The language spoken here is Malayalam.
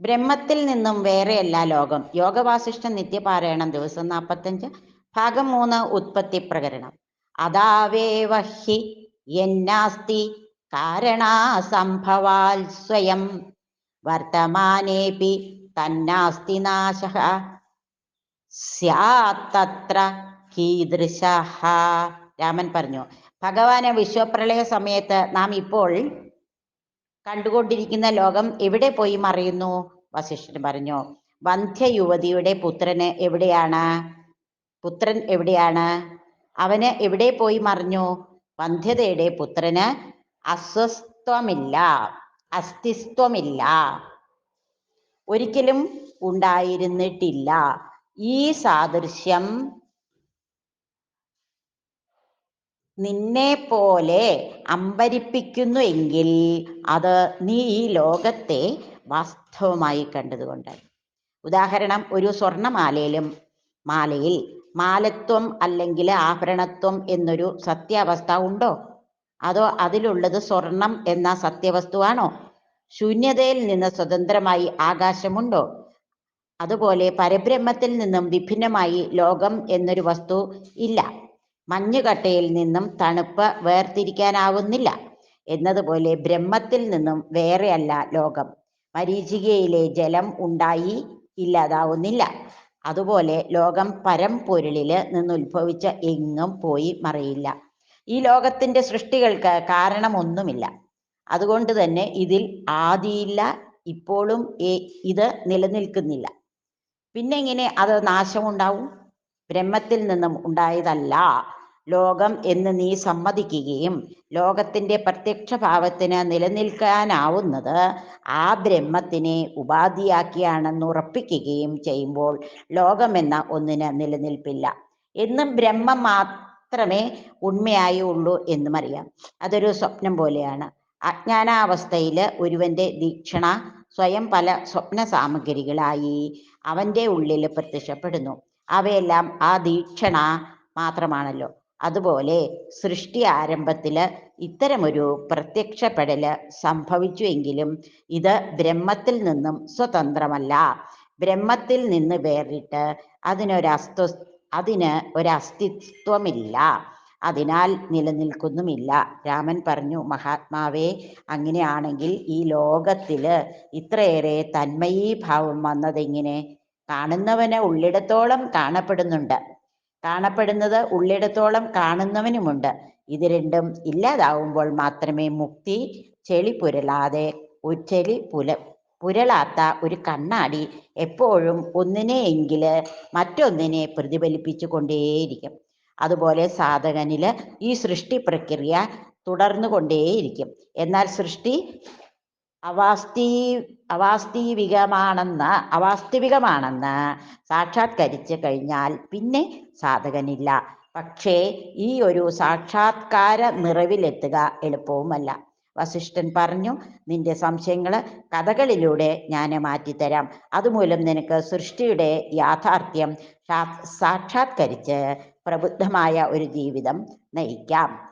ബ്രഹ്മത്തിൽ നിന്നും വേറെയല്ല ലോകം. യോഗവാസിഷ്ഠ നിത്യപാരായണം ദിവസം നാൽപ്പത്തഞ്ച് ഭാഗം മൂന്ന് ഉത്പത്തി പ്രകരണം അതാവേവഹി എന്നാസ്തി കാരണാസംഭവാൽ സ്വയം. വർത്തമാനേപി തന്നാസ്തി നാശ. സ്യാത്തത്ര കീദൃശ. രാമൻ പറഞ്ഞു ഭഗവാന് വിശ്വപ്രളയ സമയത്ത് നാം ഇപ്പോൾ കണ്ടുകൊണ്ടിരിക്കുന്ന ലോകം എവിടെ പോയി മറയുന്നു? വസിഷ്ഠൻ പറഞ്ഞു. വന്ധ്യ യുവതിയുടെ പുത്രന് എവിടെയാണ്? പുത്രൻ എവിടെയാണ്? അവന് എവിടെ പോയി മറിഞ്ഞു? വന്ധ്യതയുടെ പുത്രന് അസ്വസ്ഥമില്ല. അസ്തിത്വമില്ല. ഒരിക്കലും ഉണ്ടായിരുന്നിട്ടില്ല. ഈ സാദൃശ്യം നിന്നെ പോലെ അമ്പരിപ്പിക്കുന്നു എങ്കിൽ അത് നീ ഈ ലോകത്തെ വാസ്തവമായി കണ്ടതുകൊണ്ടാണ് ഉദാഹരണം ഒരു സ്വർണമാലയിലും മാലയിൽ മാലത്വം അല്ലെങ്കിൽ ആഭരണത്വം എന്നൊരു സത്യാവസ്ഥ ഉണ്ടോ? അതോ അതിലുള്ളത് സ്വർണം എന്ന സത്യവസ്തുവാണോ? ശൂന്യതയിൽ നിന്ന് സ്വതന്ത്രമായി ആകാശമുണ്ടോ? അതുപോലെ പരബ്രഹ്മത്തിൽ നിന്നും വിഭിന്നമായി ലോകം എന്നൊരു വസ്തു ഇല്ല. മഞ്ഞുകട്ടയിൽ നിന്നും തണുപ്പ് വേർതിരിക്കാനാവുന്നില്ല. എന്നതുപോലെ ബ്രഹ്മത്തിൽ നിന്നും വേറെയല്ല ലോകം. മരീചികയിലെ ജലം ഉണ്ടായി ഇല്ലാതാവുന്നില്ല. അതുപോലെ ലോകം പരംപൊരുളിൽ നിന്നുത്ഭവിച്ച എങ്ങും പോയി മറിയില്ല. ഈ ലോകത്തിന്റെ സൃഷ്ടികൾക്ക് കാരണമൊന്നുമില്ല. അതുകൊണ്ട് തന്നെ ഇതിൽ ആദിയില്ല ഇപ്പോഴും ഇത് നിലനിൽക്കുന്നില്ല. പിന്നെ എങ്ങനെ അത് നാശമുണ്ടാവും? ബ്രഹ്മത്തിൽ നിന്നും ഉണ്ടായതല്ല. ലോകം എന്ന് നീ സമ്മതിക്കുകയും ലോകത്തിന്റെ പ്രത്യക്ഷ ഭാവത്തിന് നിലനിൽക്കാനാവുന്നത് ആ ബ്രഹ്മത്തിനെ ഉപാധിയാക്കിയാണെന്ന് ഉറപ്പിക്കുകയും ചെയ്യുമ്പോൾ ലോകമെന്ന ഒന്നിന് നിലനിൽപ്പില്ല. എന്നും ബ്രഹ്മം മാത്രമേ ഉണ്മയായി ഉള്ളൂ എന്നും അറിയാം അതൊരു സ്വപ്നം പോലെയാണ്. അജ്ഞാനാവസ്ഥയിൽ ഒരുവന്റെ ദീക്ഷണ സ്വയം പല സ്വപ്ന സാമഗ്രികളായി അവന്റെ ഉള്ളിൽ പ്രത്യക്ഷപ്പെടുന്നു. അവയെല്ലാം ആ ദീക്ഷണ മാത്രമാണല്ലോ. അതുപോലെ സൃഷ്ടി ആരംഭത്തിൽ ഇത്തരമൊരു പ്രത്യക്ഷപ്പെടൽ സംഭവിച്ചുവെങ്കിലും ഇത് ബ്രഹ്മത്തിൽ നിന്നും സ്വതന്ത്രമല്ല. ബ്രഹ്മത്തിൽ നിന്ന് വേറിട്ട് അതിനൊരസ്തു അതിന് ഒരസ്തിത്വമില്ല. അതിനാൽ നിലനിൽക്കുന്നുമില്ല. രാമൻ പറഞ്ഞു മഹാത്മാവേ അങ്ങനെയാണെങ്കിൽ ഈ ലോകത്തിൽ ഇത്രയേറെ തന്മയീഭാവം വന്നതെങ്ങനെ? കാണുന്നവന് ഉള്ളിടത്തോളം കാണപ്പെടുന്നുണ്ട്. കാണപ്പെടുന്നത് ഉള്ളിടത്തോളം കാണുന്നവനുമുണ്ട്. ഇത് രണ്ടും ഇല്ലാതാവുമ്പോൾ മാത്രമേ മുക്തി ചെളി പുരളാതെ ചെളി പുല പുരളാത്ത ഒരു കണ്ണാടി എപ്പോഴും ഒന്നിനെയെങ്കിൽ മറ്റൊന്നിനെ പ്രതിഫലിപ്പിച്ചു കൊണ്ടേയിരിക്കും. അതുപോലെ സാധകനിൽ ഈ സൃഷ്ടി പ്രക്രിയ തുടർന്നു കൊണ്ടേയിരിക്കും എന്നാൽ സൃഷ്ടി അവാസ്തീ അവാസ്തീവികമാണെന്ന് അവാസ്തവികമാണെന്ന് സാക്ഷാത്കരിച്ച് കഴിഞ്ഞാൽ പിന്നെ സാധകനില്ല. പക്ഷേ ഈ ഒരു സാക്ഷാത്കാര നിറവിലെത്തുക എളുപ്പവുമല്ല. വസിഷ്ഠൻ പറഞ്ഞു നിന്റെ സംശയങ്ങൾ കഥകളിലൂടെ ഞാൻ മാറ്റിത്തരാം. അതുമൂലം നിനക്ക് സൃഷ്ടിയുടെ യാഥാർത്ഥ്യം സാക്ഷാത്കരിച്ച് പ്രബുദ്ധമായ ഒരു ജീവിതം നയിക്കാം.